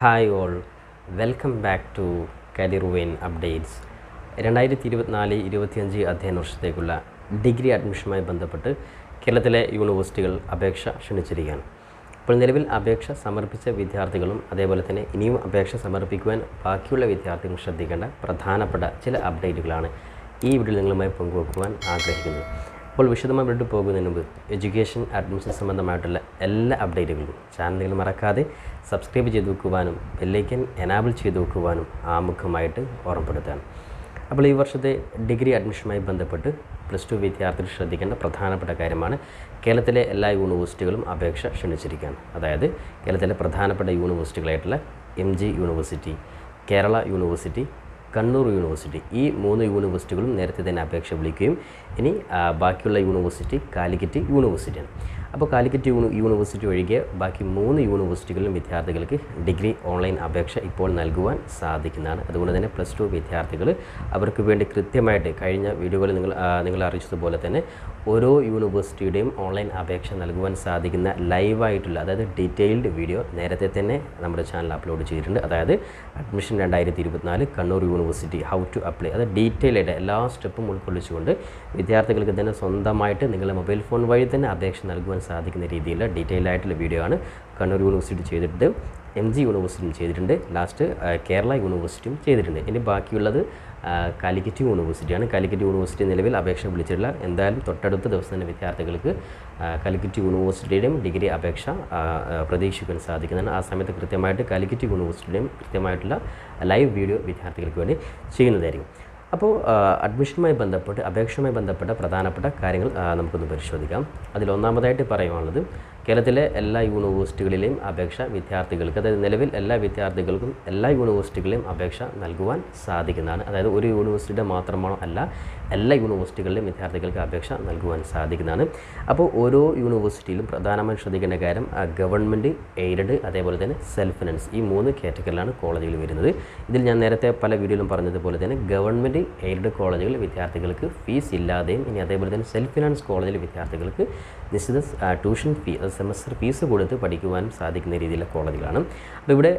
Hi all welcome back to career updates രണ്ടായിരത്തി ഇരുപത്തിനാല് ഇരുപത്തിയഞ്ച് അധ്യയന വർഷത്തേക്കുള്ള ഡിഗ്രി അഡ്മിഷനുമായി ബന്ധപ്പെട്ട് കേരളത്തിലെ യൂണിവേഴ്സിറ്റികൾ അപേക്ഷ ക്ഷണിച്ചിരിക്കുകയാണ്. ഇപ്പോൾ നിലവിൽ അപേക്ഷ സമർപ്പിച്ച വിദ്യാർത്ഥികളും അതേപോലെ തന്നെ ഇനിയും അപേക്ഷ സമർപ്പിക്കുവാൻ ബാക്കിയുള്ള വിദ്യാർത്ഥികളും ശ്രദ്ധിക്കേണ്ട പ്രധാനപ്പെട്ട ചില അപ്ഡേറ്റുകളാണ് ഈ വീഡിയോയിൽ നിങ്ങളുമായി പങ്കുവെക്കുവാൻ ആഗ്രഹിക്കുന്നത്. അപ്പോൾ വിശദമായി വിട്ടു പോകുന്നതിന് മുമ്പ് എഡ്യൂക്കേഷൻ അഡ്മിഷൻ സംബന്ധമായിട്ടുള്ള എല്ലാ അപ്ഡേറ്റുകളും ചാനലുകൾ മറക്കാതെ സബ്സ്ക്രൈബ് ചെയ്ത് വെക്കുവാനും ബെല്ലൈക്കൻ എനാബിൾ ചെയ്ത് വെക്കുവാനും ആമുഖമായിട്ട് ഓർമ്മപ്പെടുത്താൻ അപ്പോൾ ഈ വർഷത്തെ ഡിഗ്രി അഡ്മിഷനുമായി ബന്ധപ്പെട്ട് പ്ലസ് ടു വിദ്യാർത്ഥികൾ ശ്രദ്ധിക്കേണ്ട പ്രധാനപ്പെട്ട കാര്യമാണ് കേരളത്തിലെ എല്ലാ യൂണിവേഴ്സിറ്റികളും അപേക്ഷ ക്ഷണിച്ചിരിക്കുകയാണ്. അതായത് കേരളത്തിലെ പ്രധാനപ്പെട്ട യൂണിവേഴ്സിറ്റികളായിട്ടുള്ള M G university Kerala university Kannur university ഈ മൂന്ന് യൂണിവേഴ്സിറ്റികളും നേരത്തെ തന്നെ അപേക്ഷ വിളിക്കുകയും ഇനി ബാക്കിയുള്ള യൂണിവേഴ്സിറ്റി കാലിക്കറ്റ് യൂണിവേഴ്സിറ്റിയാണ്. അപ്പോൾ കാലിക്കറ്റ് യൂണി യൂണിവേഴ്സിറ്റി ഒഴികെ ബാക്കി മൂന്ന് യൂണിവേഴ്സിറ്റികളിലും വിദ്യാർത്ഥികൾക്ക് ഡിഗ്രി ഓൺലൈൻ അപേക്ഷ ഇപ്പോൾ നൽകുവാൻ സാധിക്കുന്നതാണ്. അതുകൊണ്ട് തന്നെ പ്ലസ് ടു വിദ്യാർത്ഥികൾ അവർക്ക് വേണ്ടി കൃത്യമായിട്ട് കഴിഞ്ഞ വീഡിയോകളിൽ നിങ്ങൾ നിങ്ങൾ അറിയിച്ചതുപോലെ തന്നെ ഓരോ യൂണിവേഴ്സിറ്റിയുടെയും ഓൺലൈൻ അപേക്ഷ നൽകുവാൻ സാധിക്കുന്ന ലൈവായിട്ടുള്ള അതായത് ഡീറ്റെയിൽഡ് വീഡിയോ നേരത്തെ തന്നെ നമ്മുടെ ചാനൽ അപ്ലോഡ് ചെയ്തിട്ടുണ്ട്. അതായത് അഡ്മിഷൻ രണ്ടായിരത്തി ഇരുപത്തിനാല് Kannur university how to apply അത് ഡീറ്റെയിൽ ആയിട്ട് എല്ലാ സ്റ്റെപ്പും ഉൾക്കൊള്ളിച്ചുകൊണ്ട് വിദ്യാർത്ഥികൾക്ക് തന്നെ സ്വന്തമായിട്ട് നിങ്ങളുടെ മൊബൈൽ ഫോൺ വഴി തന്നെ അപേക്ഷ നൽകുവാൻ സാധിക്കുന്ന രീതിയിലുള്ള ഡീറ്റെയിൽ ആയിട്ടുള്ള വീഡിയോ ആണ് കണ്ണൂർ യൂണിവേഴ്സിറ്റി ചെയ്തിട്ടുണ്ട്. എം ജി യൂണിവേഴ്സിറ്റിയും ചെയ്തിട്ടുണ്ട്. ലാസ്റ്റ് കേരള യൂണിവേഴ്സിറ്റിയും ചെയ്തിട്ടുണ്ട്. ഇനി ബാക്കിയുള്ളത് കാലിക്കറ്റ് യൂണിവേഴ്സിറ്റിയാണ് കാലിക്കറ്റ് യൂണിവേഴ്സിറ്റി നിലവിൽ അപേക്ഷ വിളിച്ചിട്ടില്ല. എന്തായാലും തൊട്ടടുത്ത ദിവസം തന്നെ വിദ്യാർത്ഥികൾക്ക് കാലിക്കറ്റ് യൂണിവേഴ്സിറ്റിയുടെയും ഡിഗ്രി അപേക്ഷ പ്രതീക്ഷിക്കാൻ സാധിക്കുന്നതാണ്. ആ സമയത്ത് കൃത്യമായിട്ട് കാലിക്കറ്റ് യൂണിവേഴ്സിറ്റിയുടെയും കൃത്യമായിട്ടുള്ള ലൈവ് വീഡിയോ വിദ്യാർത്ഥികൾക്ക് വേണ്ടി ചെയ്യുന്നതായിരിക്കും. അപ്പോൾ അഡ്മിഷനുമായി ബന്ധപ്പെട്ട് അപേക്ഷയുമായി ബന്ധപ്പെട്ട പ്രധാനപ്പെട്ട കാര്യങ്ങൾ നമുക്കൊന്ന് പരിശോധിക്കാം. അതിൽ ഒന്നാമതായിട്ട് പറയുവാനുള്ളത് കേരളത്തിലെ എല്ലാ യൂണിവേഴ്സിറ്റികളിലെയും അപേക്ഷ വിദ്യാർത്ഥികൾക്ക് അതായത് നിലവിൽ എല്ലാ വിദ്യാർത്ഥികൾക്കും എല്ലാ യൂണിവേഴ്സിറ്റികളിലെയും അപേക്ഷ നൽകുവാൻ സാധിക്കുന്നതാണ്. അതായത് ഒരു യൂണിവേഴ്സിറ്റിയുടെ മാത്രമാണോ അല്ല എല്ലാ യൂണിവേഴ്സിറ്റികളിലെയും വിദ്യാർത്ഥികൾക്ക് അപേക്ഷ നൽകുവാൻ സാധിക്കുന്നതാണ്. അപ്പോൾ ഓരോ യൂണിവേഴ്സിറ്റിയിലും പ്രധാനമായും ശ്രദ്ധിക്കേണ്ട കാര്യം ഗവൺമെന്റ് എയ്ഡഡ് അതേപോലെ തന്നെ സെൽഫ് ഫിനാൻസ് ഈ മൂന്ന് കാറ്റഗറിയിലാണ് കോളേജുകൾ വരുന്നത്. ഇതിൽ ഞാൻ നേരത്തെ പല വീഡിയോയിലും പറഞ്ഞതുപോലെ തന്നെ ഗവൺമെന്റ് എയ്ഡഡ് കോളേജുകളിൽ വിദ്യാർത്ഥികൾക്ക് ഫീസ് ഇല്ലാതെയും ഇനി അതേപോലെ തന്നെ സെൽഫ് ഫിനാൻസ് കോളേജിലെ വിദ്യാർത്ഥികൾക്ക് നിശ്ചിത ട്യൂഷൻ ഫീ അത് സെമസ്റ്റർ ഫീസ് കൊടുത്ത് പഠിക്കുവാനും സാധിക്കുന്ന രീതിയിലെ കോളേജുകളാണ്. അപ്പോൾ ഇവിടെ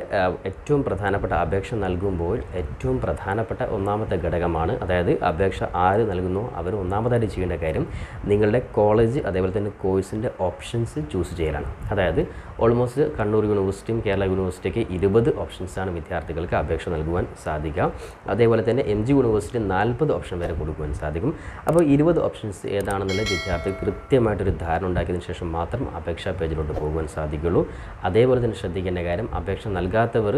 ഏറ്റവും പ്രധാനപ്പെട്ട അപേക്ഷ നൽകുമ്പോൾ ഏറ്റവും പ്രധാനപ്പെട്ട ഒന്നാമത്തെ ഘടകമാണ് അതായത് അപേക്ഷ ആര് നൽകുന്നു അവർ ഒന്നാമതായിട്ട് ചെയ്യേണ്ട കാര്യം നിങ്ങളുടെ കോളേജ് അതേപോലെ തന്നെ കോഴ്സിന്റെ ഓപ്ഷൻസ് ചൂസ് ചെയ്യലാണ്. അതായത് ഓൾമോസ്റ്റ് കണ്ണൂർ യൂണിവേഴ്സിറ്റിയും കേരള യൂണിവേഴ്സിറ്റിക്ക് ഇരുപത് ഓപ്ഷൻസാണ് വിദ്യാർത്ഥികൾക്ക് അപേക്ഷ നൽകുവാൻ സാധിക്കുക. അതേപോലെ തന്നെ എം ജി യൂണിവേഴ്സിറ്റി നാൽപ്പത് ഓപ്ഷൻ വരെ കൊടുക്കുവാൻ സാധിക്കും. അപ്പോൾ ഇരുപത് ഓപ്ഷൻസ് ഏതാണെന്നുള്ള വിദ്യാർത്ഥി കൃത്യമായിട്ടൊരു ധാരണ ഉണ്ടാക്കിയതിന് ശേഷം മാത്രം അപേക്ഷാ പേജിലോട്ട് പോകുവാൻ സാധിക്കുള്ളൂ. അതേപോലെ തന്നെ ശ്രദ്ധിക്കേണ്ട കാര്യം അപേക്ഷ നൽകാത്തവർ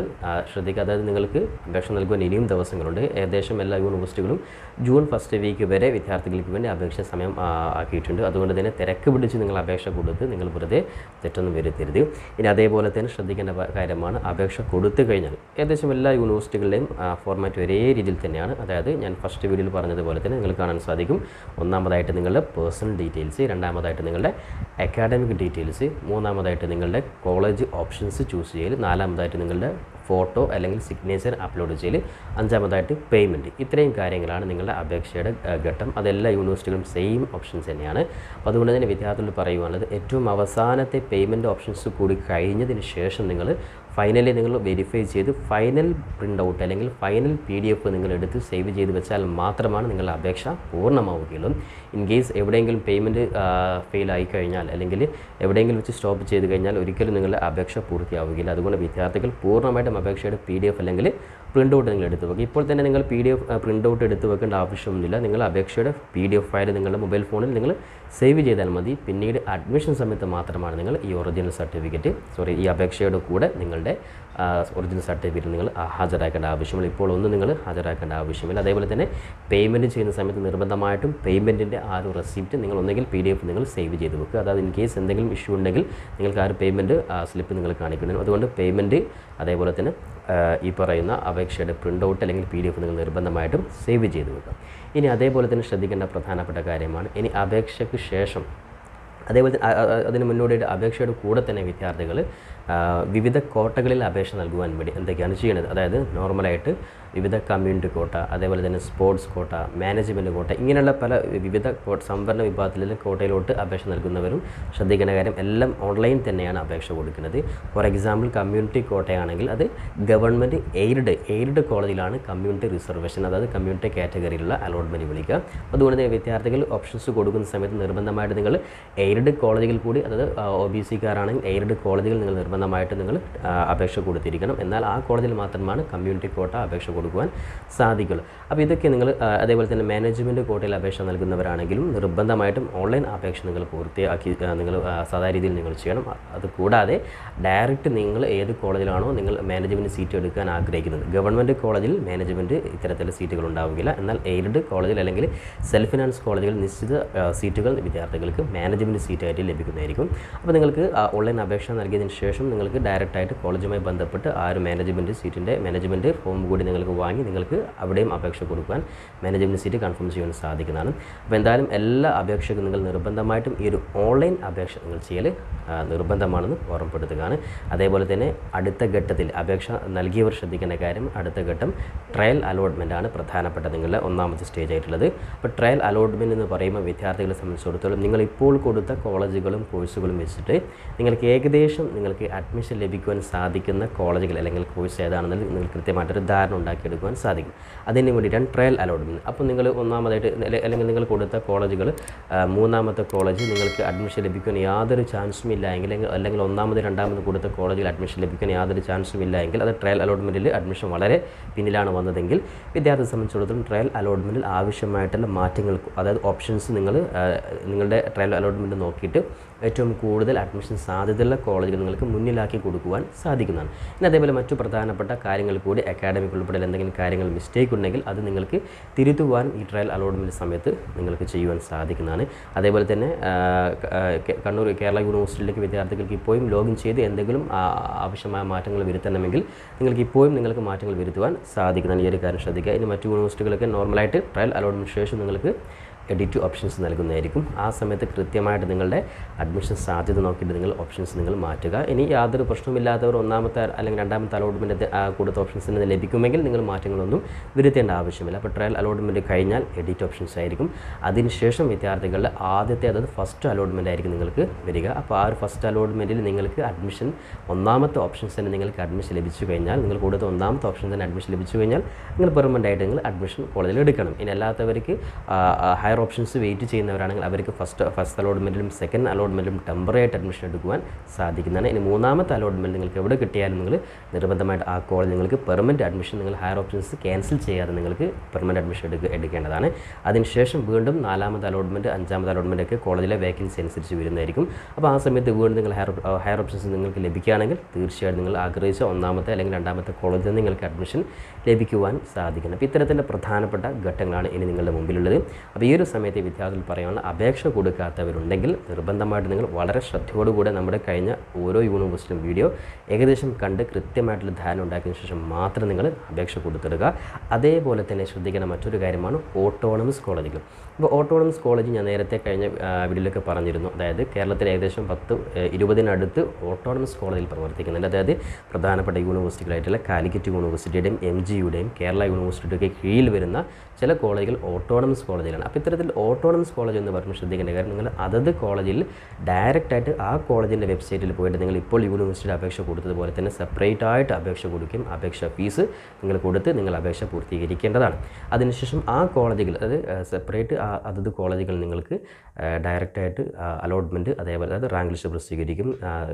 ശ്രദ്ധിക്കുക അതായത് നിങ്ങൾക്ക് അപേക്ഷ നൽകുവാൻ ഇനിയും ദിവസങ്ങളുണ്ട്. ഏകദേശം എല്ലാ യൂണിവേഴ്സിറ്റികളും ജൂൺ ഫസ്റ്റ് വീക്ക് വരെ വിദ്യാർത്ഥികൾക്ക് വേണ്ടി അപേക്ഷ സമയം ആക്കിയിട്ടുണ്ട്. അതുകൊണ്ട് തന്നെ തിരക്ക് പിടിച്ച് നിങ്ങൾ അപേക്ഷ കൊടുത്ത് നിങ്ങൾ വെറുതെ തെറ്റൊന്നും വരുത്തരുത്. ഇനി അതേപോലെ തന്നെ ശ്രദ്ധിക്കേണ്ട കാര്യമാണ് അപേക്ഷ കൊടുത്തു കഴിഞ്ഞാൽ ഏകദേശം എല്ലാ യൂണിവേഴ്സിറ്റികളുടെയും ഫോർമാറ്റ് ഒരേ രീതിയിൽ തന്നെയാണ്. അതായത് ഞാൻ ഫസ്റ്റ് വീഡിയോയിൽ പറഞ്ഞതുപോലെ തന്നെ നിങ്ങൾ കാണാൻ സാധിക്കും. ഒന്നാമതായിട്ട് നിങ്ങളുടെ പേഴ്സണൽ ഡീറ്റെയിൽസ് രണ്ടാമതായിട്ട് നിങ്ങളുടെ അക്കാഡമിക് ഡീറ്റെയിൽസ് മൂന്നാമതായിട്ട് നിങ്ങളുടെ കോളേജ് ഓപ്ഷൻസ് ചൂസ് ചെയ്യൽ നാലാമതായിട്ട് നിങ്ങളുടെ ഫോട്ടോ അല്ലെങ്കിൽ സിഗ്നേച്ചർ അപ്ലോഡ് ചെയ്യൽ അഞ്ചാമതായിട്ട് പേയ്മെന്റ് ഇത്രയും കാര്യങ്ങളാണ് നിങ്ങളുടെ അപേക്ഷയുടെ ഘട്ടം. അതെല്ലാ യൂണിവേഴ്സിറ്റികളും സെയിം ഓപ്ഷൻസ് തന്നെയാണ്. അതുകൊണ്ട് തന്നെ വിദ്യാർത്ഥികൾ പറയുവാനുള്ളത് ഏറ്റവും അവസാനത്തെ പേയ്മെന്റ് ഓപ്ഷൻസ് കൂടി കഴിഞ്ഞതിന് ശേഷം നിങ്ങൾ ഫൈനലി നിങ്ങൾ വെരിഫൈ ചെയ്ത് ഫൈനൽ പ്രിന്റ് ഔട്ട് അല്ലെങ്കിൽ ഫൈനൽ പി ഡി എഫ് നിങ്ങൾ എടുത്ത് സേവ് ചെയ്ത് വെച്ചാൽ മാത്രമാണ് നിങ്ങളുടെ അപേക്ഷ പൂർണമാവുകയുള്ളൂ. ഇൻ കേസ് എവിടെയെങ്കിലും പേയ്മെന്റ് ഫെയിൽ ആയി കഴിഞ്ഞാൽ അല്ലെങ്കിൽ എവിടെയെങ്കിലും വെച്ച് സ്റ്റോപ്പ് ചെയ്ത് കഴിഞ്ഞാൽ ഒരിക്കലും നിങ്ങളുടെ അപേക്ഷ പൂർത്തിയാവുകയില്ല. അതുകൊണ്ട് വിദ്യാർത്ഥികൾ പൂർണമായിട്ടും അപേക്ഷയുടെ പി ഡി എഫ് അല്ലെങ്കിൽ പ്രിന്റ് ഔട്ട് നിങ്ങൾ എടുത്ത് വെക്കുക ഇപ്പോൾ തന്നെ നിങ്ങൾ P D F print out എടുത്ത് വെക്കേണ്ട ആവശ്യമൊന്നുമില്ല. നിങ്ങൾ അപേക്ഷയുടെ പി ഡി എഫ് ഫയൽ നിങ്ങളുടെ മൊബൈൽ ഫോണിൽ നിങ്ങൾ സേവ് ചെയ്താൽ മതി. പിന്നീട് അഡ്മിഷൻ സമയത്ത് മാത്രമാണ് നിങ്ങൾ ഈ ഒറിജിനൽ സർട്ടിഫിക്കറ്റ് സോറി ഈ അപേക്ഷയുടെ കൂടെ നിങ്ങളുടെ ഒറിജിനൽ സർട്ടിഫിക്കറ്റ് നിങ്ങൾ ഹാജരാക്കേണ്ട ആവശ്യമില്ല. ഇപ്പോൾ ഒന്നും നിങ്ങൾ ഹാജരാക്കേണ്ട ആവശ്യമില്ല. അതേപോലെ തന്നെ പേയ്മെന്റ് ചെയ്യുന്ന സമയത്ത് നിർബന്ധമായിട്ടും പേയ്മെന്റിന്റെ ആ ഒരു റെസിപ്റ്റ് നിങ്ങൾ ഒന്നെങ്കിൽ പി ഡി എഫ് നിങ്ങൾ സേവ് ചെയ്ത് വെക്കുക അതായത് ഇൻ കേസ് എന്തെങ്കിലും ഇഷ്യൂ ഉണ്ടെങ്കിൽ നിങ്ങൾക്ക് ആ ഒരു പേയ്മെന്റ് സ്ലിപ്പ് നിങ്ങൾ കാണിക്കണം അതുകൊണ്ട് പേയ്മെന്റ് അതേപോലെ തന്നെ ഈ പറയുന്ന അപേക്ഷയുടെ പ്രിന്റ് ഔട്ട് അല്ലെങ്കിൽ പി ഡി എഫ് നിങ്ങൾ നിർബന്ധമായിട്ടും സേവ് ചെയ്ത് വെക്കുക. ഇനി അതേപോലെ തന്നെ ശ്രദ്ധിക്കേണ്ട പ്രധാനപ്പെട്ട കാര്യമാണ് ഇനി അപേക്ഷയ്ക്ക് ശേഷം അതേപോലെ അതിന് മുന്നോടിയായിട്ട് അപേക്ഷയുടെ കൂടെ തന്നെ വിദ്യാർത്ഥികൾ വിവിധ കോട്ടകളിൽ അപേക്ഷ നൽകുവാൻ വേണ്ടി എന്തൊക്കെയാണ് ചെയ്യുന്നത് അതായത് നോർമലായിട്ട് വിവിധ കമ്മ്യൂണിറ്റി കോട്ട അതേപോലെ തന്നെ സ്പോർട്സ് കോട്ട മാനേജ്മെന്റ് കോട്ട ഇങ്ങനെയുള്ള പല വിവിധ സംവരണ വിഭാഗത്തിലെ കോട്ടയിലോട്ട് അപേക്ഷ നൽകുന്നവരും ശ്രദ്ധിക്കേണ്ട കാര്യം എല്ലാം ഓൺലൈൻ തന്നെയാണ് അപേക്ഷ കൊടുക്കുന്നത്. ഫോർ എക്സാമ്പിൾ കമ്മ്യൂണിറ്റി കോട്ടയാണെങ്കിൽ അത് ഗവൺമെന്റ് എയ്ഡ് എയ്ഡ് കോളേജിലാണ് കമ്മ്യൂണിറ്റി റിസർവേഷൻ അതായത് കമ്മ്യൂണിറ്റി കാറ്റഗറിയിലുള്ള അലോട്ട്മെന്റ് വിളിക്കുക. അതുകൊണ്ട് തന്നെ വിദ്യാർത്ഥികൾ ഓപ്ഷൻസ് കൊടുക്കുന്ന സമയത്ത് നിർബന്ധമായിട്ട് നിങ്ങൾ എയ്ഡ് കോളേജുകൾ കൂടി അതായത് ഒ ബി സിക്കാരാണെങ്കിൽ എയ്ഡ് കോളേജുകൾ നിങ്ങൾ നിർബന്ധമായിട്ട് നിങ്ങൾ അപേക്ഷ കൊടുത്തിരിക്കണം. എന്നാൽ ആ കോളേജിൽ മാത്രമാണ് കമ്മ്യൂണിറ്റി കോട്ട അപേക്ഷ കൊടുക്കുവാൻ സാധിക്കുള്ളൂ. അപ്പോൾ ഇതൊക്കെ നിങ്ങൾ അതേപോലെ തന്നെ മാനേജ്മെന്റ് കോട്ടയിൽ അപേക്ഷ നൽകുന്നവരാണെങ്കിലും നിർബന്ധമായിട്ടും ഓൺലൈൻ അപേക്ഷ നിങ്ങൾ പൂർത്തിയാക്കി നിങ്ങൾ സാധാരണ സാധാ രീതിയിൽ നിങ്ങൾ ചെയ്യണം. അതുകൂടാതെ അത് കൂടാതെ ഡയറക്റ്റ് നിങ്ങൾ ഏത് കോളേജിലാണോ നിങ്ങൾ മാനേജ്മെന്റ് സീറ്റ് എടുക്കാൻ ആഗ്രഹിക്കുന്നത്. ഗവൺമെന്റ് കോളേജിൽ മാനേജ്മെന്റ് ഇത്തരത്തിലുള്ള സീറ്റുകൾ ഉണ്ടാവുകയില്ല എന്നാൽ എയ്ഡഡ് കോളേജിൽ അല്ലെങ്കിൽ സെൽഫ് ഫിനാൻസ് കോളേജുകൾ നിശ്ചിത സീറ്റുകൾ വിദ്യാർത്ഥികൾക്ക് മാനേജ്മെന്റ് സീറ്റായിട്ട് ലഭിക്കുന്നതായിരിക്കും. അപ്പോൾ നിങ്ങൾക്ക് ഓൺലൈൻ അപേക്ഷ നൽകിയതിന് ശേഷം നിങ്ങൾക്ക് ഡയറക്റ്റായിട്ട് കോളേജുമായി ബന്ധപ്പെട്ട് ആ ഒരു മാനേജ്മെന്റ് സീറ്റിന്റെ മാനേജ്മെന്റ് ഫോം കൂടി നിങ്ങൾക്ക് വാങ്ങി നിങ്ങൾക്ക് അവിടെയും അപേക്ഷ കൊടുക്കാൻ മാനേജ്മെന്റ് സീറ്റ് കൺഫേം ചെയ്യാൻ സാധിക്കുന്നതാണ്. അപ്പോൾ എന്തായാലും എല്ലാ അപേക്ഷകളും നിങ്ങൾ നിർബന്ധമായിട്ടും ഈ ഒരു ഓൺലൈൻ അപേക്ഷ നിങ്ങൾ ചെയ്യൽ നിർബന്ധമാണെന്ന് ഓർമ്മപ്പെടുത്തുകയാണ്. അതേപോലെ തന്നെ അടുത്ത ഘട്ടത്തിൽ അപേക്ഷ നൽകിയവർ ശ്രദ്ധിക്കേണ്ട കാര്യം അടുത്ത ഘട്ടം ട്രയൽ അലോട്ട്മെന്റ് ആണ് പ്രധാനപ്പെട്ട നിങ്ങളുടെ ഒന്നാമത്തെ സ്റ്റേജ് ആയിട്ടുള്ളത്. അപ്പോൾ ട്രയൽ അലോട്ട്മെന്റ് എന്ന് പറയുമ്പോൾ വിദ്യാർത്ഥികളെ സംബന്ധിച്ചിടത്തോളം നിങ്ങൾ ഇപ്പോൾ കൊടുത്ത കോളേജുകളും കോഴ്സുകളും വെച്ചിട്ട് നിങ്ങൾക്ക് ഏകദേശം നിങ്ങൾക്ക് അഡ്മിഷൻ ലഭിക്കുവാൻ സാധിക്കുന്ന കോളേജുകൾ അല്ലെങ്കിൽ കോഴ്സ് ഏതാണെന്ന് നിങ്ങൾ കൃത്യമായിട്ടൊരു ധാരണ ഉണ്ടാക്കിയെടുക്കുവാൻ സാധിക്കും. അതിന് വേണ്ടിയിട്ടാണ് ട്രയൽ അലോട്ട്മെന്റ് അപ്പോൾ നിങ്ങൾ ഒന്നാമതായിട്ട് അല്ലെങ്കിൽ നിങ്ങൾ കൊടുത്ത കോളേജുകൾ മൂന്നാമത്തെ കോളേജ് നിങ്ങൾക്ക് അഡ്മിഷൻ ലഭിക്കുവാൻ യാതൊരു ചാൻസും ഇല്ല എങ്കിൽ അല്ലെങ്കിൽ- ഒന്നാമത് രണ്ടാമത് കൊടുത്ത കോളേജിൽ അഡ്മിഷൻ ലഭിക്കാൻ യാതൊരു ചാൻസും ഇല്ല എങ്കിൽ അത് ട്രയൽ അലോട്ട്മെന്റിൽ അഡ്മിഷൻ വളരെ പിന്നിലാണ് വന്നതെങ്കിൽ വിദ്യാർത്ഥിയെ സംബന്ധിച്ചിടത്തോളം ട്രയൽ അലോട്ട്മെന്റിൽ ആവശ്യമായിട്ടുള്ള മാറ്റങ്ങൾ അതായത് ഓപ്ഷൻസ് നിങ്ങൾ നിങ്ങളുടെ ട്രയൽ അലോട്ട്മെന്റ് നോക്കിയിട്ട് ഏറ്റവും കൂടുതൽ അഡ്മിഷൻ സാധ്യതയുള്ള കോളേജുകൾ നിങ്ങൾക്ക് മുന്നിലാക്കി കൊടുക്കുവാൻ സാധിക്കുന്നതാണ്. പിന്നെ അതേപോലെ മറ്റു പ്രധാനപ്പെട്ട കാര്യങ്ങൾ കൂടി അക്കാഡമിക് ഉൾപ്പെടെ എന്തെങ്കിലും കാര്യങ്ങൾ മിസ്റ്റേക്ക് ഉണ്ടെങ്കിൽ അത് നിങ്ങൾക്ക് തിരുത്തുവാൻ ഈ ട്രയൽ അലോട്ട്മെന്റ് സമയത്ത് നിങ്ങൾക്ക് ചെയ്യുവാൻ സാധിക്കുന്നതാണ്. അതേപോലെ തന്നെ കണ്ണൂർ കേരള യൂണിവേഴ്സിറ്റിയിലേക്ക് വിദ്യാർത്ഥികൾക്ക് ഇപ്പോഴും ലോഗിൻ ചെയ്ത് എന്തെങ്കിലും ആവശ്യമായ മാറ്റങ്ങൾ വരുത്തണമെങ്കിൽ നിങ്ങൾക്ക് ഇപ്പോഴും നിങ്ങൾക്ക് മാറ്റങ്ങൾ വരുത്തുവാൻ സാധിക്കുന്നതാണ്. ഈ ഒരു കാര്യം ശ്രദ്ധിക്കുക. ഇനി മറ്റു യൂണിവേഴ്സിറ്റികളൊക്കെ നോർമലായിട്ട് ട്രയൽ അലോട്ട്മെന്റ് ശേഷം നിങ്ങൾക്ക് എഡിറ്റ് ഓപ്ഷൻസ് നൽകുന്നതായിരിക്കും. ആ സമയത്ത് കൃത്യമായിട്ട് നിങ്ങളുടെ അഡ്മിഷൻ സാധ്യത നോക്കിയിട്ട് നിങ്ങൾ ഓപ്ഷൻസ് നിങ്ങൾ മാറ്റുക. ഇനി യാതൊരു പ്രശ്നമില്ലാത്തവർ ഒന്നാമത്തെ അല്ലെങ്കിൽ രണ്ടാമത്തെ അലോട്ട്മെന്റ് കൊടുത്ത ഓപ്ഷൻസിന് ലഭിക്കുമെങ്കിൽ നിങ്ങൾ മാറ്റങ്ങളൊന്നും വരുത്തേണ്ട ആവശ്യമില്ല. അപ്പോൾ ട്രയൽ അലോട്ട്മെന്റ് കഴിഞ്ഞാൽ എഡിറ്റ് ഓപ്ഷൻസ് ആയിരിക്കും. അതിനുശേഷം വിദ്യാർത്ഥികളുടെ ആദ്യത്തെ അതായത് ഫസ്റ്റ് അലോട്ട്മെന്റ് ആയിരിക്കും നിങ്ങൾക്ക് വരിക. അപ്പോൾ ആ ഒരു ഫസ്റ്റ് അലോട്ട്മെന്റിൽ നിങ്ങൾക്ക് അഡ്മിഷൻ ഒന്നാമത്തെ ഓപ്ഷൻസ് തന്നെ നിങ്ങൾക്ക് അഡ്മിഷൻ ലഭിച്ചു കഴിഞ്ഞാൽ നിങ്ങൾ കൂടുതൽ ഒന്നാമത്തെ ഓപ്ഷൻ തന്നെ അഡ്മിഷൻ ലഭിച്ചു കഴിഞ്ഞാൽ നിങ്ങൾ പെർമനന്റ് ആയിട്ട് നിങ്ങൾ അഡ്മിഷൻ കോളേജിൽ എടുക്കണം. ഇനി അല്ലാത്തവർക്ക് ഹയർ ഓപ്ഷൻസ് വെയിറ്റ് ചെയ്യുന്നവരാണെങ്കിൽ അവർക്ക് ഫസ്റ്റ് ഫസ്റ്റ് അലോട്ട്മെന്റിലും സെക്കൻഡ് അലോട്ട്മെന്റിലും ടെമ്പററി ആയിട്ട് അഡ്മിഷൻ എടുക്കുവാൻ സാധിക്കുന്നതാണ്. ഇനി മൂന്നാമത്തെ അലോട്ട്മെന്റ് നിങ്ങൾക്ക് എവിടെ കിട്ടിയാലും നിങ്ങൾ നിർബന്ധമായിട്ട് ആ കോളേജ് നിങ്ങൾക്ക് പെർമനന്റ് അഡ്മിഷൻ നിങ്ങൾ ഹയർ ഓപ്ഷൻസ് ക്യാൻസൽ ചെയ്യാതെ നിങ്ങൾക്ക് പെർമനന്റ് അഡ്മിഷൻ എടുക്കുക എടുക്കേണ്ടതാണ്. അതിനുശേഷം വീണ്ടും നാലാമത്തെ അലോട്ട്മെന്റ് അഞ്ചാമത്തെ അലോട്ട്മെന്റ് ഒക്കെ കോളേജിലെ വേക്കൻസി അനുസരിച്ച് വരുന്നതായിരിക്കും. അപ്പോൾ ആ സമയത്ത് വീണ്ടും നിങ്ങൾ ഹയർ ഹയർ ഓപ്ഷൻസ് നിങ്ങൾക്ക് ലഭിക്കുകയാണെങ്കിൽ തീർച്ചയായിട്ടും നിങ്ങൾ ആഗ്രഹിച്ച ഒന്നാമത്തെ അല്ലെങ്കിൽ രണ്ടാമത്തെ കോളേജിൽ നിങ്ങൾക്ക് അഡ്മിഷൻ ലഭിക്കുവാൻ സാധിക്കണം. അപ്പോൾ ഇത്തരത്തിന്റെ പ്രധാനപ്പെട്ട ഘട്ടങ്ങളാണ് ഇനി നിങ്ങളുടെ മുമ്പിലുള്ളത്. അപ്പോൾ ഈ ഒരു സമയത്ത് വിദ്യാർത്ഥികൾ പറയാനുള്ള അപേക്ഷ കൊടുക്കാത്തവരുണ്ടെങ്കിൽ നിർബന്ധമായിട്ട് നിങ്ങൾ വളരെ ശ്രദ്ധയോടുകൂടെ നമ്മുടെ കഴിഞ്ഞ ഓരോ യൂണിവേഴ്സിറ്റിയും വീഡിയോ ഏകദേശം കണ്ട് കൃത്യമായിട്ടുള്ള ധാരണ ഉണ്ടാക്കിയതിന് ശേഷം മാത്രം നിങ്ങൾ അപേക്ഷ കൊടുത്തിടുക. അതേപോലെ തന്നെ ശ്രദ്ധിക്കേണ്ട മറ്റൊരു കാര്യമാണ് ഓട്ടോണമസ് കോളേജുകൾ ഇപ്പോൾ ഓട്ടോണമസ് കോളേജ് ഞാൻ നേരത്തെ കഴിഞ്ഞ വീഡിയോയിലൊക്കെ പറഞ്ഞിരുന്നു. അതായത് കേരളത്തിൽ ഏകദേശം പത്ത് ഇരുപതിനടുത്ത് ഓട്ടോണമസ് കോളേജിൽ പ്രവർത്തിക്കുന്നുണ്ട്. അതായത് പ്രധാനപ്പെട്ട യൂണിവേഴ്സിറ്റികളായിട്ടുള്ള കാലിക്കറ്റ് യൂണിവേഴ്സിറ്റിയുടെയും എം ജിയുടെയും കേരള യൂണിവേഴ്സിറ്റിയുടെയൊക്കെ കീഴിൽ വരുന്ന ചില കോളേജുകൾ ഓട്ടോണമസ് കോളേജിലാണ് അപ്പോൾ ഇത്തരത്തിൽ ഓട്ടോണമസ് കോളേജ് എന്ന് പറയുമ്പോൾ ശ്രദ്ധിക്കേണ്ട കാര്യം നിങ്ങൾ അതത് കോളേജിൽ ഡയറക്റ്റായിട്ട് ആ കോളേജിന്റെ വെബ്സൈറ്റിൽ പോയിട്ട് നിങ്ങൾ ഇപ്പോൾ യൂണിവേഴ്സിറ്റിയുടെ അപേക്ഷ കൊടുത്തതുപോലെ തന്നെ സെപ്പറേറ്റ് ആയിട്ട് അപേക്ഷ കൊടുക്കും. അപേക്ഷ ഫീസ് നിങ്ങൾ കൊടുത്ത് നിങ്ങൾ അപേക്ഷ പൂർത്തീകരിക്കേണ്ടതാണ്. അതിനുശേഷം ആ കോളേജുകൾ അതായത് സെപ്പറേറ്റ് അതത് കോളേജുകൾ നിങ്ങൾക്ക് ഡയറക്റ്റായിട്ട് അലോട്ട്മെന്റ് അതേപോലെ അതായത് റാങ്ക് ലിസ്റ്റ് പ്രസിദ്ധീകരിക്കും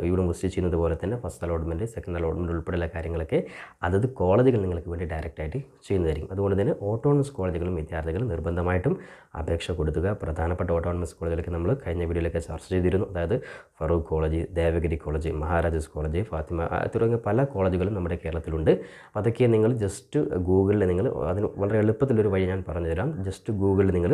യൂണിവേഴ്സിറ്റി ചെയ്യുന്നത് പോലെ തന്നെ ഫസ്റ്റ് അലോട്ട്മെന്റ് സെക്കൻഡ് അലോട്ട്മെന്റ് ഉൾപ്പെടെയുള്ള കാര്യങ്ങളൊക്കെ അതത് കോളേജുകൾ നിങ്ങൾക്ക് വേണ്ടി ഡയറക്റ്റായിട്ട് ചെയ്യുന്നതായിരിക്കും. അതുകൊണ്ട് തന്നെ ഓട്ടോണമസ് കോളേജുകളും വിദ്യാർത്ഥികൾ നിർബന്ധമായിട്ടും അപേക്ഷ കൊടുക്കുക പ്രധാനപ്പെട്ട ഓട്ടോണമസ് കോളേജുകളൊക്കെ നമ്മൾ കഴിഞ്ഞ വീഡിയോയിലൊക്കെ ചർച്ച ചെയ്തിരുന്നു. അതായത് Farook college Devagiri college Maharajas college Fathima തുടങ്ങിയ പല കോളേജുകളും നമ്മുടെ കേരളത്തിലുണ്ട്. അപ്പോൾ അതൊക്കെ നിങ്ങൾ ജസ്റ്റ് ഗൂഗിളിൽ നിങ്ങൾ അതിന് വളരെ എളുപ്പത്തിലൊരു വഴി ഞാൻ പറഞ്ഞുതരാം ജസ്റ്റ് ഗൂഗിളിൽ നിങ്ങൾ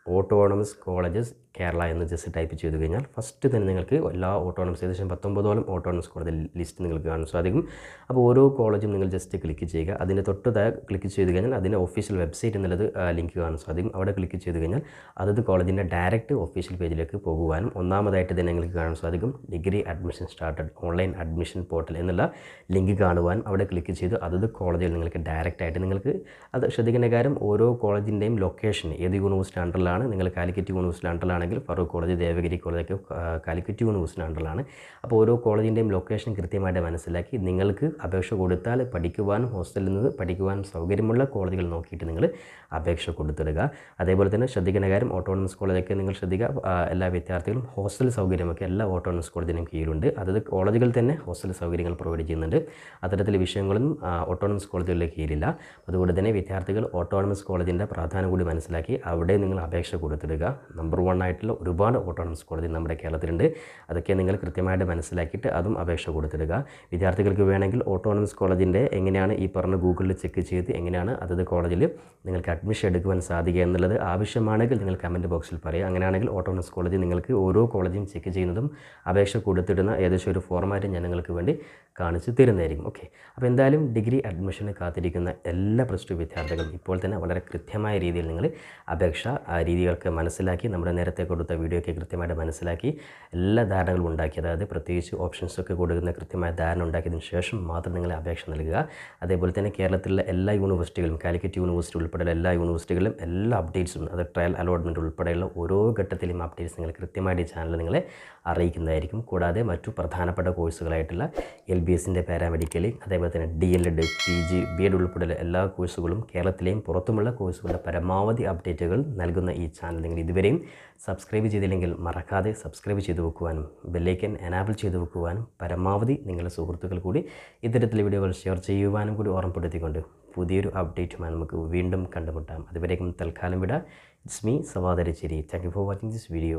ഓട്ടോണമസ് കോളേജസ് കേരള എന്ന് ജസ്റ്റ് ടൈപ്പ് ചെയ്ത് കഴിഞ്ഞാൽ ഫസ്റ്റ് തന്നെ നിങ്ങൾക്ക് എല്ലാ ഓട്ടോണമസ് ഏകദേശം പത്തൊമ്പതോളം ഓട്ടോണമസ് കോളേജ് ലിസ്റ്റ് നിങ്ങൾക്ക് കാണാൻ സാധിക്കും. അപ്പോൾ ഓരോ കോളേജും നിങ്ങൾ ജസ്റ്റ് ക്ലിക്ക് ചെയ്യുക. അതിന്റെ തൊട്ട് ക്ലിക്ക് ചെയ്ത് കഴിഞ്ഞാൽ അതിന്റെ ഒഫീഷ്യൽ വെബ്സൈറ്റ് എന്നുള്ളത് ലിങ്ക് കാണാൻ സാധിക്കും. അവിടെ ക്ലിക്ക് ചെയ്ത് കഴിഞ്ഞാൽ കഴിഞ്ഞാൽ അതത് കോളേജിന്റെ ഡയറക്റ്റ് ഒഫീഷ്യൽ പേജിലേക്ക് പോകുവാനും ഒന്നാമതായിട്ട് തന്നെ നിങ്ങൾക്ക് കാണാൻ സാധിക്കും. Degree admission started online admission portal എന്നുള്ള ലിങ്ക് കാണുവാനും അവിടെ ക്ലിക്ക് ചെയ്ത് അതത് കോളേജിൽ നിങ്ങൾക്ക് ഡയറക്റ്റായിട്ട് നിങ്ങൾക്ക് അത് ശ്രദ്ധിക്കേണ്ട കാര്യം ഓരോ കോളേജിന്റെയും ലൊക്കേഷൻ ഏത് യൂണിവേഴ്സിറ്റി അണ്ടറിലാണ് നിങ്ങൾ കാലിക്കറ്റ് യൂണിവേഴ്സിറ്റി അണ്ടറിലാണെങ്കിൽ ഫറൂഖ് കോളേജ് ദേവഗിരി കോളേജൊക്കെ കാലിക്കറ്റ് യൂണിവേഴ്സിറ്റി അണ്ടറിലാണ്. അപ്പോൾ ഓരോ കോളേജിന്റെയും ലൊക്കേഷൻ കൃത്യമായിട്ട് മനസ്സിലാക്കി നിങ്ങൾക്ക് അപേക്ഷ കൊടുത്താൽ പഠിക്കുവാനും ഹോസ്റ്റലിൽ നിന്ന് പഠിക്കുവാനും സൗകര്യമുള്ള കോളേജുകൾ നോക്കിയിട്ട് നിങ്ങൾ അപേക്ഷ കൊടുത്തിടുക. അതേപോലെ തന്നെ ശ്രദ്ധിക്കേണ്ട കാര്യം ഓട്ടോണമസ് കോളേജൊക്കെ നിങ്ങൾ ശ്രദ്ധിക്കുക. എല്ലാ വിദ്യാർത്ഥികളും ഹോസ്റ്റൽ സൗകര്യമൊക്കെ എല്ലാ ഓട്ടോണമസ് കോളേജിനും കീഴിലുണ്ട്. അതത് കോളേജുകൾ തന്നെ ഹോസ്റ്റൽ സൗകര്യങ്ങൾ പ്രൊവൈഡ് ചെയ്യുന്നുണ്ട്. അത്തരത്തിൽ വിഷയങ്ങളൊന്നും ഓട്ടോണമസ് കോളേജുകളിലെ കീഴിലില്ല. അതുകൊണ്ട് തന്നെ വിദ്യാർത്ഥികൾ ഓട്ടോണമസ് കോളേജിന്റെ പ്രാധാന്യം കൂടി മനസ്സിലാക്കി അവിടെ നിങ്ങൾ അപേക്ഷ കൊടുത്തിടുക. നമ്പർ വൺ ആയിട്ടുള്ള ഒരുപാട് ഓട്ടോണമസ് കോളേജ് നമ്മുടെ കേരളത്തിലുണ്ട്. അതൊക്കെ നിങ്ങൾ കൃത്യമായിട്ട് മനസ്സിലാക്കിയിട്ട് അതും അപേക്ഷ കൊടുത്തിടുക. വിദ്യാർത്ഥികൾക്ക് വേണമെങ്കിൽ ഓട്ടോണമസ് കോളേജിന്റെ എങ്ങനെയാണ് ഈ പറഞ്ഞ ഗൂഗിളിൽ ചെക്ക് ചെയ്ത് എങ്ങനെയാണ് അതത് കോളേജിൽ നിങ്ങൾക്ക് അഡ്മിഷൻ എടുക്കുവാൻ സാധിക്കുക എന്നുള്ളത് ആവശ്യമാണെങ്കിൽ നിങ്ങൾ കമന്റ് ബോക്സിൽ പറയുക. അങ്ങനെയാണെങ്കിൽ ഓട്ടോണമസ് കോളേജ് നിങ്ങൾക്ക് ഓരോ കോളേജും ചെക്ക് ചെയ്യുന്നതും അപേക്ഷ കൊടുത്തിടുന്ന ഏകദേശം ഒരു ഫോർമാറ്റ് ഞാൻ നിങ്ങൾക്ക് വേണ്ടി കാണിച്ചു തരുന്നതായിരിക്കും. ഓക്കെ അപ്പോൾ എന്തായാലും ഡിഗ്രി അഡ്മിഷന് കാത്തിരിക്കുന്ന എല്ലാ പ്ലസ് ടു വിദ്യാർത്ഥികളും ഇപ്പോൾ തന്നെ വളരെ കൃത്യമായ രീതിയിൽ നിങ്ങൾ അപേക്ഷ രീതികൾക്ക് മനസ്സിലാക്കി നമ്മുടെ നേരത്തെ കൊടുത്ത വീഡിയോയ്ക്ക് കൃത്യമായിട്ട് മനസ്സിലാക്കി എല്ലാ ധാരണകളും ഉണ്ടാക്കി. അതായത് പ്രത്യേകിച്ച് ഓപ്ഷൻസ് ഒക്കെ കൊടുക്കുന്ന കൃത്യമായ ധാരണ ഉണ്ടാക്കിയതിന് ശേഷം മാത്രം നിങ്ങൾ അപേക്ഷ നൽകുക. അതേപോലെ തന്നെ കേരളത്തിലെ എല്ലാ യൂണിവേഴ്സിറ്റികളും കാലിക്കറ്റ് യൂണിവേഴ്സിറ്റി ഉൾപ്പെടെയുള്ള എല്ലാ യൂണിവേഴ്സിറ്റികളിലും എല്ലാ അപ്ഡേറ്റ്സും അത് ട്രയൽ അലോട്ട്മെന്റ് ഉൾപ്പെടെയുള്ള ഓരോ ഘട്ടത്തിലും അപ്ഡേറ്റ്സ് നിങ്ങൾ കൃത്യമായിട്ട് ഈ ചാനൽ നിങ്ങളെ അറിയിക്കുന്നതായിരിക്കും. കൂടാതെ മറ്റു പ്രധാനപ്പെട്ട കോഴ്സുകളായിട്ടുള്ള എൽ ബി എസിന്റെ പാരാമെഡിക്കൽ അതേപോലെ തന്നെ D L Ed P G B Ed ഉൾപ്പെടെയുള്ള എല്ലാ കോഴ്സുകളും കേരളത്തിലെയും പുറത്തുമുള്ള കോഴ്സുകളുടെ പരമാവധി അപ്ഡേറ്റുകൾ നൽകുന്ന ചാനൽ നിങ്ങൾ ഇതുവരെയും സബ്സ്ക്രൈബ് ചെയ്തില്ലെങ്കിൽ മറക്കാതെ സബ്സ്ക്രൈബ് ചെയ്ത് വെക്കുവാനും ബെല്ലൈക്കൻ എനാബിൾ ചെയ്ത് വെക്കുവാനും പരമാവധി നിങ്ങളുടെ സുഹൃത്തുക്കൾ കൂടി ഇത്തരത്തിലെ വീഡിയോകൾ ഷെയർ ചെയ്യുവാനും കൂടി ഓർമ്മപ്പെടുത്തിക്കൊണ്ട് പുതിയൊരു അപ്ഡേറ്റുമായി നമുക്ക് വീണ്ടും കണ്ടുമുട്ടാം. അതുവരേക്കും തൽക്കാലം വിട. It's me സവാദരച്ചേരി. Thank you for watching this video